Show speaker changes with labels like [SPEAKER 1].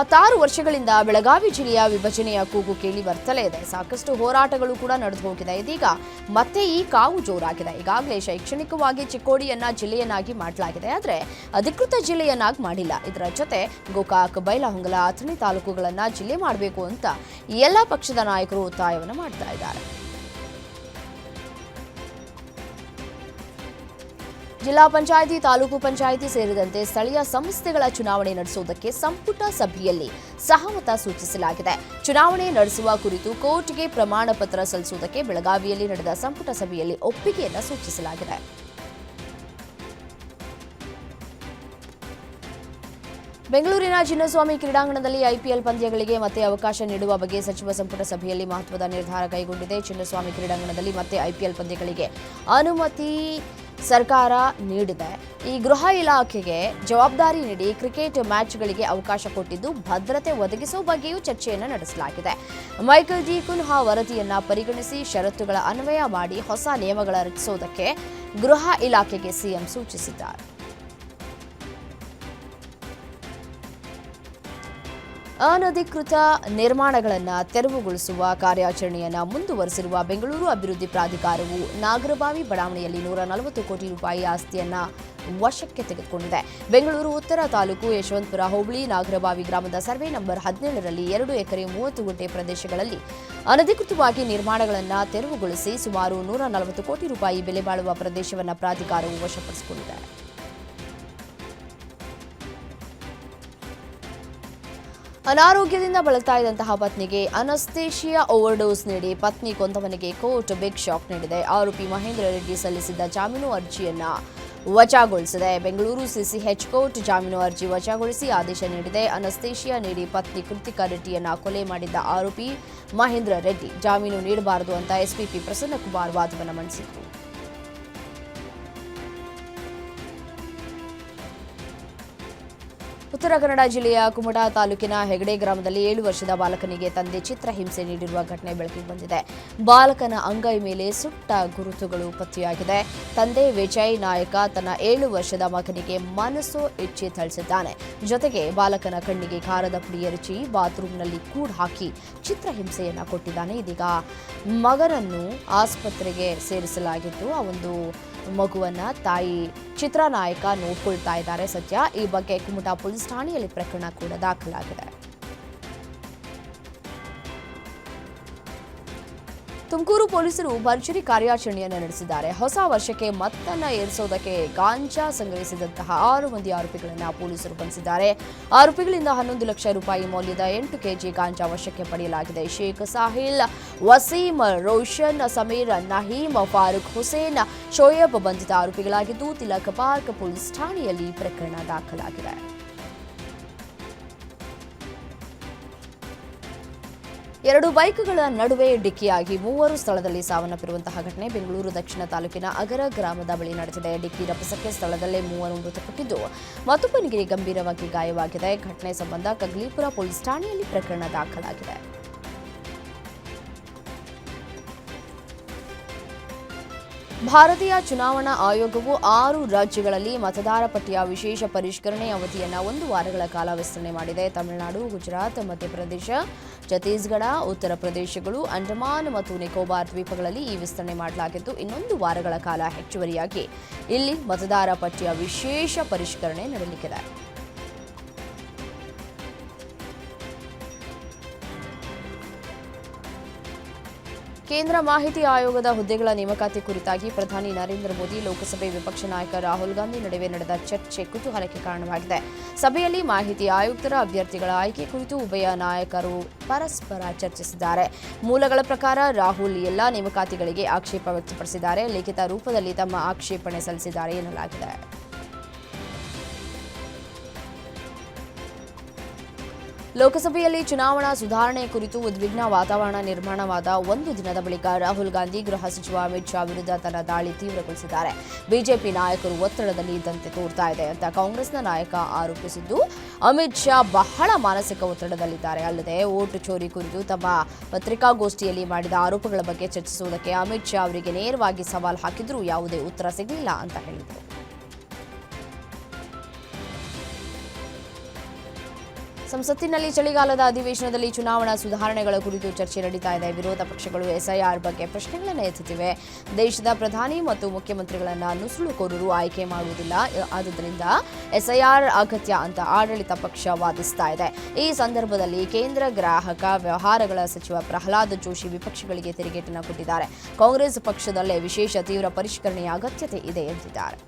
[SPEAKER 1] ಹತ್ತಾರು ವರ್ಷಗಳಿಂದ ಬೆಳಗಾವಿ ಜಿಲ್ಲೆಯ ವಿಭಜನೆಯ ಕೂಗು ಕೇಳಿ ಬರ್ತಲೇ ಇದೆ. ಸಾಕಷ್ಟು ಹೋರಾಟಗಳು ಕೂಡ ನಡೆದು ಹೋಗಿದೆ. ಇದೀಗ ಮತ್ತೆ ಈ ಕಾವು ಜೋರಾಗಿದೆ. ಈಗಾಗಲೇ ಶೈಕ್ಷಣಿಕವಾಗಿ ಚಿಕ್ಕೋಡಿಯನ್ನ ಜಿಲ್ಲೆಯನ್ನಾಗಿ ಮಾಡಲಾಗಿದೆ. ಆದರೆ ಅಧಿಕೃತ ಜಿಲ್ಲೆಯನ್ನಾಗಿ ಮಾಡಿಲ್ಲ. ಇದರ ಜೊತೆ ಗೋಕಾಕ್, ಬೈಲಹೊಂಗಲ, ಅಥಣಿ ತಾಲೂಕುಗಳನ್ನ ಜಿಲ್ಲೆ ಮಾಡಬೇಕು ಅಂತ ಎಲ್ಲ ಪಕ್ಷದ ನಾಯಕರು ಒತ್ತಾಯವನ್ನು ಮಾಡ್ತಾ ಇದ್ದಾರೆ. ಜಿಲ್ಲಾ ಪಂಚಾಯಿತಿ, ತಾಲೂಕು ಪಂಚಾಯಿತಿ ಸೇರಿದಂತೆ ಸ್ಥಳೀಯ ಸಂಸ್ಥೆಗಳ ಚುನಾವಣೆ ನಡೆಸುವುದಕ್ಕೆ ಸಂಪುಟ ಸಭೆಯಲ್ಲಿ ಸಹಮತ ಸೂಚಿಸಲಾಗಿದೆ. ಚುನಾವಣೆ ನಡೆಸುವ ಕುರಿತು ಕೋರ್ಟ್ಗೆ ಪ್ರಮಾಣ ಪತ್ರ ಸಲ್ಲಿಸುವುದಕ್ಕೆ ಬೆಳಗಾವಿಯಲ್ಲಿ ನಡೆದ ಸಂಪುಟ ಸಭೆಯಲ್ಲಿ ಒಪ್ಪಿಗೆಯನ್ನು ಸೂಚಿಸಲಾಗಿದೆ. ಬೆಂಗಳೂರಿನ ಚಿನ್ನಸ್ವಾಮಿ ಕ್ರೀಡಾಂಗಣದಲ್ಲಿ ಐಪಿಎಲ್ ಪಂದ್ಯಗಳಿಗೆ ಮತ್ತೆ ಅವಕಾಶ ನೀಡುವ ಬಗ್ಗೆ ಸಚಿವ ಸಂಪುಟ ಸಭೆಯಲ್ಲಿ ಮಹತ್ವದ ನಿರ್ಧಾರ ಕೈಗೊಂಡಿದೆ. ಚಿನ್ನಸ್ವಾಮಿ ಕ್ರೀಡಾಂಗಣದಲ್ಲಿ ಮತ್ತೆ ಐಪಿಎಲ್ ಪಂದ್ಯಗಳಿಗೆ ಅನುಮತಿ ಸರ್ಕಾರ ನೀಡಿದೆ. ಈ ಗೃಹ ಇಲಾಖೆಗೆ ಜವಾಬ್ದಾರಿ ನೀಡಿ ಕ್ರಿಕೆಟ್ ಮ್ಯಾಚ್ಗಳಿಗೆ ಅವಕಾಶ ಕೊಟ್ಟಿದ್ದು ಭದ್ರತೆ ಒದಗಿಸುವ ಬಗ್ಗೆಯೂ ಚರ್ಚೆಯನ್ನು ನಡೆಸಲಾಗಿದೆ. Michael G. ಕುನ್ಹಾ ವರದಿಯನ್ನ ಪರಿಗಣಿಸಿ ಷರತ್ತುಗಳ ಅನ್ವಯ ಮಾಡಿ ಹೊಸ ನಿಯಮಗಳ ರಚಿಸುವುದಕ್ಕೆ ಗೃಹ ಇಲಾಖೆಗೆ ಸಿಎಂ ಸೂಚಿಸಿದ್ದಾರೆ. ಅನಧಿಕೃತ ನಿರ್ಮಾಣಗಳನ್ನು ತೆರವುಗೊಳಿಸುವ ಕಾರ್ಯಾಚರಣೆಯನ್ನು ಮುಂದುವರೆಸಿರುವ ಬೆಂಗಳೂರು ಅಭಿವೃದ್ಧಿ ಪ್ರಾಧಿಕಾರವು ನಾಗರಬಾವಿ ಬಡಾವಣೆಯಲ್ಲಿ ನೂರ ನಲವತ್ತು ಕೋಟಿ ರೂಪಾಯಿ ಆಸ್ತಿಯನ್ನ ವಶಕ್ಕೆ ತೆಗೆದುಕೊಂಡಿದೆ. ಬೆಂಗಳೂರು ಉತ್ತರ ತಾಲೂಕು ಯಶವಂತಪುರ ಹೋಬಳಿ ನಾಗರಬಾವಿ ಗ್ರಾಮದ ಸರ್ವೆ ನಂಬರ್ ಹದಿನೇಳರಲ್ಲಿ ಎರಡು ಎಕರೆ ಮೂವತ್ತು ಗುಂಟೆ ಪ್ರದೇಶಗಳಲ್ಲಿ ಅನಧಿಕೃತವಾಗಿ ನಿರ್ಮಾಣಗಳನ್ನು ತೆರವುಗೊಳಿಸಿ ಸುಮಾರು ನೂರ ನಲವತ್ತು ಕೋಟಿ ರೂಪಾಯಿ ಬೆಲೆ ಬಾಳುವ ಪ್ರದೇಶವನ್ನು ಪ್ರಾಧಿಕಾರವು ವಶಪಡಿಸಿಕೊಂಡಿದೆ. ಅನಾರೋಗ್ಯದಿಂದ ಬಳಲ್ತಾ ಇದ್ದಂತಹ ಪತ್ನಿಗೆ ಅನಸ್ತೇಶಿಯಾ ಓವರ್ಡೋಸ್ ನೀಡಿ ಪತ್ನಿ ಕೊಂದವನಿಗೆ ಕೋರ್ಟ್ ಬಿಗ್ ಶಾಕ್ ನೀಡಿದೆ. ಆರೋಪಿ ಮಹೇಂದ್ರ ರೆಡ್ಡಿ ಸಲ್ಲಿಸಿದ್ದ ಜಾಮೀನು ಅರ್ಜಿಯನ್ನ ವಜಾಗೊಳಿಸಿದೆ. ಬೆಂಗಳೂರು ಸಿಸಿಎಚ್ ಕೋರ್ಟ್ ಜಾಮೀನು ಅರ್ಜಿ ವಜಾಗೊಳಿಸಿ ಆದೇಶ ನೀಡಿದೆ. ಅನಸ್ತೇಶಿಯಾ ನೀಡಿ ಪತ್ನಿ ಕೃತಿಕಾ ರೆಡ್ಡಿಯನ್ನ ಕೊಲೆ ಮಾಡಿದ್ದ ಆರೋಪಿ ಮಹೇಂದ್ರ ರೆಡ್ಡಿ ಜಾಮೀನು ನೀಡಬಾರದು ಅಂತ ಎಸ್ಪಿಪಿ ಪ್ರಸನ್ನಕುಮಾರ್ ವಾದವನ್ನು ಮಂಡಿಸಿದರು ಉತ್ತರ ಕನ್ನಡ ಜಿಲ್ಲೆಯ ಕುಮಟಾ ತಾಲೂಕಿನ ಹೆಗಡೆ ಗ್ರಾಮದಲ್ಲಿ ಏಳು ವರ್ಷದ ಬಾಲಕನಿಗೆ ತಂದೆ ಚಿತ್ರಹಿಂಸೆ ನೀಡಿರುವ ಘಟನೆ ಬೆಳಕಿಗೆ ಬಂದಿದೆ. ಬಾಲಕನ ಅಂಗೈ ಮೇಲೆ ಸುಟ್ಟ ಗುರುತುಗಳು ಪತ್ತೆಯಾಗಿದೆ. ತಂದೆ ವಿಜಯ್ ನಾಯಕ ತನ್ನ ಏಳು ವರ್ಷದ ಮಗನಿಗೆ ಮನಸ್ಸು ಇಚ್ಛೆ ಥಳಿಸಿದ್ದಾನೆ. ಜೊತೆಗೆ ಬಾಲಕನ ಕಣ್ಣಿಗೆ ಖಾರದ ಪುಡಿ ಎರಚಿ ಬಾತ್ರೂಮ್ನಲ್ಲಿ ಕೂಡ್ ಹಾಕಿ ಚಿತ್ರಹಿಂಸೆಯನ್ನ ಕೊಟ್ಟಿದ್ದಾನೆ. ಇದೀಗ ಮಗನನ್ನು ಆಸ್ಪತ್ರೆಗೆ ಸೇರಿಸಲಾಗಿದ್ದು, ಆ ಒಂದು ಮಗುವನ್ನ ತಾಯಿ ಚಿತ್ರನಾಯಕ ನೋಡ್ಕೊಳ್ತಾ ಇದ್ದಾರೆ ಸದ್ಯ ಈ ಬಗ್ಗೆ ಕುಮಟಾ ಪೊಲೀಸ್ ಠಾಣೆಯಲ್ಲಿ ಪ್ರಕರಣ ಕೂಡ ದಾಖಲಾಗಿದೆ. ತುಮಕೂರು ಪೊಲೀಸರು ಭರ್ಜರಿ ಕಾರ್ಯಾಚರಣೆಯನ್ನು ನಡೆಸಿದ್ದಾರೆ. ಹೊಸ ವರ್ಷಕ್ಕೆ ಮತ್ತನ್ನ ಏರಿಸೋದಕ್ಕೆ ಗಾಂಜಾ ಸಂಗ್ರಹಿಸಿದಂತಹ ಆರು ಮಂದಿ ಆರೋಪಿಗಳನ್ನು ಪೊಲೀಸರು ಬಂಧಿಸಿದ್ದಾರೆ. ಆರೋಪಿಗಳಿಂದ ಹನ್ನೊಂದು ಲಕ್ಷ ರೂಪಾಯಿ ಮೌಲ್ಯದ ಎಂಟು ಕೆಜಿ ಗಾಂಜಾ ವಶಕ್ಕೆ ಪಡೆಯಲಾಗಿದೆ. ಶೇಖ್ ಸಾಹಿಲ್ ವಸೀಮ್ ರೋಷನ್, ಸಮೀರ್ ನಹೀಮ್ ಫಾರೂಕ್ ಹುಸೇನ್, ಶೋಯಬ್ ಬಂಧಿತ ಆರೋಪಿಗಳಾಗಿದ್ದು, ತಿಲಕ್ ಪಾರ್ಕ್ ಪೊಲೀಸ್ ಠಾಣೆಯಲ್ಲಿ ಪ್ರಕರಣ ದಾಖಲಾಗಿದೆ. ಎರಡು ಬೈಕ್ಗಳ ನಡುವೆ ಡಿಕ್ಕಿಯಾಗಿ ಮೂವರು ಸ್ಥಳದಲ್ಲಿ ಸಾವನ್ನಪ್ಪಿರುವಂತಹ ಘಟನೆ ಬೆಂಗಳೂರು ದಕ್ಷಿಣ ತಾಲೂಕಿನ ಅಗರ ಗ್ರಾಮದ ಬಳಿ ನಡೆದಿದೆ. ಡಿಕ್ಕಿ ರಭಸಕ್ಕೆ ಸ್ಥಳದಲ್ಲೇ ಮೂವರು ಮೃತಪಟ್ಟಿದ್ದು, ಮತ್ತೊಬ್ಬನಿಗೆ ಗಂಭೀರವಾಗಿ ಗಾಯವಾಗಿದೆ. ಘಟನೆ ಸಂಬಂಧ ಕಗ್ಲೀಪುರ ಪೊಲೀಸ್ ಠಾಣೆಯಲ್ಲಿ ಪ್ರಕರಣ ದಾಖಲಾಗಿದೆ. ಭಾರತೀಯ ಚುನಾವಣಾ ಆಯೋಗವು ಆರು ರಾಜ್ಯಗಳಲ್ಲಿ ಮತದಾರ ಪಟ್ಟಿಯ ವಿಶೇಷ ಪರಿಷ್ಕರಣೆ ಅವಧಿಯನ್ನು ಒಂದು ವಾರಗಳ ಕಾಲ ವಿಸ್ತರಣೆ ಮಾಡಿದೆ. ತಮಿಳುನಾಡು, ಗುಜರಾತ್, ಮಧ್ಯಪ್ರದೇಶ ಛತ್ತೀಸ್ಗಢ, ಉತ್ತರ ಪ್ರದೇಶಗಳು, ಅಂಡಮಾನ್ ಮತ್ತು ನಿಕೋಬಾರ್ ದ್ವೀಪಗಳಲ್ಲಿ ಈ ವಿಸ್ತರಣೆ ಮಾಡಲಾಗಿದ್ದು, ಇನ್ನೊಂದು ವಾರಗಳ ಕಾಲ ಹೆಚ್ಚುವರಿಯಾಗಿ ಇಲ್ಲಿ ಮತದಾರ ಪಟ್ಟಿಯ ವಿಶೇಷ ಪರಿಷ್ಕರಣೆ ನಡೆಯಲಿದೆ ಕೇಂದ್ರ ಮಾಹಿತಿ ಆಯೋಗದ ಹುದ್ದೆಗಳ ನೇಮಕಾತಿ ಕುರಿತಾಗಿ ಪ್ರಧಾನಿ ನರೇಂದ್ರ ಮೋದಿ ಲೋಕಸಭೆ ವಿಪಕ್ಷ ನಾಯಕ ರಾಹುಲ್ ಗಾಂಧಿ ನಡುವೆ ನಡೆದ ಚರ್ಚೆ ಕುತೂಹಲಕ್ಕೆ ಕಾರಣವಾಗಿದೆ. ಸಭೆಯಲ್ಲಿ ಮಾಹಿತಿ ಆಯುಕ್ತರ ಅಭ್ಯರ್ಥಿಗಳ ಆಯ್ಕೆ ಕುರಿತು ಉಭಯ ನಾಯಕರು ಪರಸ್ಪರ ಚರ್ಚಿಸಿದ್ದಾರೆ. ಮೂಲಗಳ ಪ್ರಕಾರ ರಾಹುಲ್ ಎಲ್ಲಾ ನೇಮಕಾತಿಗಳಿಗೆ ಆಕ್ಷೇಪ ವ್ಯಕ್ತಪಡಿಸಿದ್ದಾರೆ. ಲಿಖಿತ ರೂಪದಲ್ಲಿ ತಮ್ಮ ಆಕ್ಷೇಪಣೆ ಸಲ್ಲಿಸಿದ್ದಾರೆ ಎನ್ನಲಾಗಿದೆ. ಲೋಕಸಭೆಯಲ್ಲಿ ಚುನಾವಣಾ ಸುಧಾರಣೆ ಕುರಿತು ಉದ್ವಿಗ್ನ ವಾತಾವರಣ ನಿರ್ಮಾಣವಾದ ಒಂದು ದಿನದ ಬಳಿಕ ರಾಹುಲ್ ಗಾಂಧಿ ಗೃಹ ಸಚಿವ ಅಮಿತ್ ಶಾ ವಿರುದ್ಧ ತನ್ನ ದಾಳಿ ತೀವ್ರಗೊಳಿಸಿದ್ದಾರೆ. ಬಿಜೆಪಿ ನಾಯಕರು ಒತ್ತಡದಲ್ಲಿ ಇದ್ದಂತೆ ತೋರ್ತಾ ಇದೆ ಅಂತ ಕಾಂಗ್ರೆಸ್ನ ನಾಯಕ ಆರೋಪಿಸಿದ್ದು, ಅಮಿತ್ ಶಾ ಬಹಳ ಮಾನಸಿಕ ಒತ್ತಡದಲ್ಲಿದ್ದಾರೆ. ಅಲ್ಲದೆ ಓಟು ಚೋರಿ ಕುರಿತು ತಮ್ಮ ಪತ್ರಿಕಾಗೋಷ್ಠಿಯಲ್ಲಿ ಮಾಡಿದ ಆರೋಪಗಳ ಬಗ್ಗೆ ಚರ್ಚಿಸುವುದಕ್ಕೆ ಅಮಿತ್ ಶಾ ಅವರಿಗೆ ನೇರವಾಗಿ ಸವಾಲು ಹಾಕಿದರೂ ಯಾವುದೇ ಉತ್ತರ ಸಿಗಲಿಲ್ಲ ಅಂತ ಹೇಳಿದರು. ಸಂಸತ್ತಿನಲ್ಲಿ ಚಳಿಗಾಲದ ಅಧಿವೇಶನದಲ್ಲಿ ಚುನಾವಣಾ ಸುಧಾರಣೆಗಳ ಕುರಿತು ಚರ್ಚೆ ನಡೀತಾ ಇದೆ. ವಿರೋಧ ಪಕ್ಷಗಳು ಎಸ್ಐಆರ್ ಬಗ್ಗೆ ಪ್ರಶ್ನೆಗಳನ್ನು ಎತ್ತುತ್ತಿವೆ. ದೇಶದ ಪ್ರಧಾನಿ ಮತ್ತು ಮುಖ್ಯಮಂತ್ರಿಗಳನ್ನ ನುಸುಳುಕೋರರು ಆಯ್ಕೆ ಮಾಡುವುದಿಲ್ಲ. ಆದುದರಿಂದ ಎಸ್ಐಆರ್ ಅಗತ್ಯ ಅಂತ ಆಡಳಿತ ಪಕ್ಷ ವಾದಿಸ್ತಾ ಇದೆ. ಈ ಸಂದರ್ಭದಲ್ಲಿ ಕೇಂದ್ರ ಗ್ರಾಹಕ ವ್ಯವಹಾರಗಳ ಸಚಿವ ಪ್ರಹ್ಲಾದ್ ಜೋಶಿ ವಿಪಕ್ಷಗಳಿಗೆ ತಿರುಗೇಟನ್ನು ಕೊಟ್ಟಿದ್ದಾರೆ. ಕಾಂಗ್ರೆಸ್ ಪಕ್ಷದಲ್ಲೇ ವಿಶೇಷ ತೀವ್ರ ಪರಿಷ್ಕರಣೆಯ ಅಗತ್ಯತೆ ಇದೆ ಎಂದಿದ್ದಾರೆ.